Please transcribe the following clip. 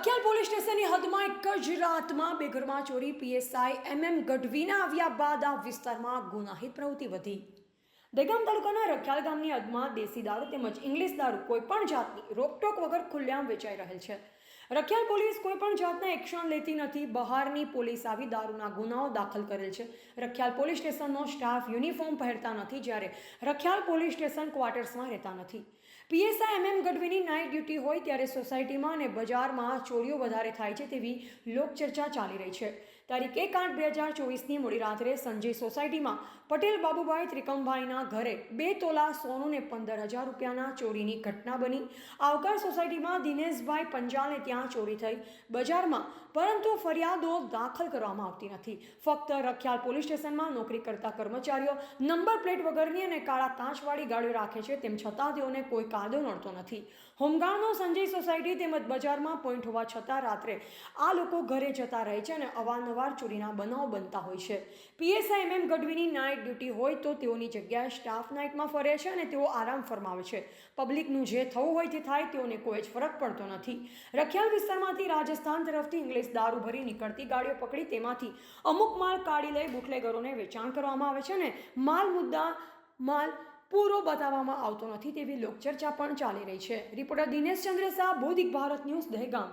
Rakhial police સ્ટેશનની હદમાં એક જ રાતમાં બેઘરમાં ચોરી પીએસઆઈ એમ ગઢવીના આવ્યા બાદ આ વિસ્તારમાં ગુનાહિત પ્રવૃત્તિ વધી. દહેગામ તાલુકાના રખિયાલ ગામની હદમાં દેશી દારૂ તેમજ ઇંગ્લિશ દારૂ કોઈપણ જાતની રોકટોક વગર ખુલ્લેઆમ વેચાઈ રહેલ છે. રખિયાલ પોલીસ કોઈપણ જાતના એક્શન લેતી નથી. બહારની પોલીસ આવી દારૂના ગુનાઓ દાખલ કરેલ છે. રખિયાલ પોલીસ સ્ટેશનનો સ્ટાફ યુનિફોર્મ પહેરતા નથી જ્યારે રખિયાલ પોલીસ સ્ટેશન ક્વાર્ટર્સમાં રહેતા નથી. પીએસઆઈ એમ એમ ગઢવીની ડ્યુટી હોય ત્યારે સોસાયટીમાં અને બજારમાં ચોરીઓ વધારે થાય છે તેવી લોકચર્ચા ચાલી રહી છે. તારીખ એક આઠ બે હજાર ચોવીસની મોડી રાત્રે સંજય સોસાયટીમાં પટેલ બાબુભાઈ ત્રિકમભાઈના ઘરે બે તોલા સોનું ને પંદર હજાર રૂપિયાના ચોરીની ઘટના બની. આવકાર સોસાયટીમાં દિનેશભાઈ પંજાલને ત્યાં ચોરી થઈ બજારમાં, પરંતુ ફરિયાદો દાખલ કરવામાં આવતી નથી. ફક્ત રખિયાલ પોલીસ સ્ટેશનમાં નોકરી કરતા કર્મચારીઓ નંબર પ્લેટ વગરની અને કાળા કાચવાળી ગાડીઓ રાખે છે તેમ છતાં તેઓને કોઈ કાયદો નડતો નથી. હોમગાર્ડનો સંજય સોસાયટી તેમજ બજારમાં પોઈન્ટ હોવા છતાં રાત્રે આ લોકો ઘરે જતા રહે છે અને અવારનવાર ચોરીના બનાવ બનતા હોય છે. પીએસઆઈ એમ એમ ગઢવીની નાઇટ ડ્યુટી હોય તો તેઓની જગ્યાએ સ્ટાફ નાઇટમાં ફરે છે અને તેઓ આરામ ફરમાવે છે. પબ્લિકનું જે થવું હોય તે થાય, તેઓને કોઈ જ ફરક પડતો નથી. રખિયાલ વિસ્તારમાંથી રાજસ્થાન તરફથી ઇંગ્લિશ દારૂ ભરી નીકળતી ગાડીઓ પકડી તેમાંથી અમુક માલ કાઢી લઈ બુટલેગરોને વેચાણ કરવામાં આવે છે અને માલ મુદ્દા, માલ પૂરો બતાવવામાં આવતો નથી તેવી લોકચર્ચા પણ ચાલી રહી છે. Reporter Dinesh Chandra Shah Bodhik Bharat news Dehgam.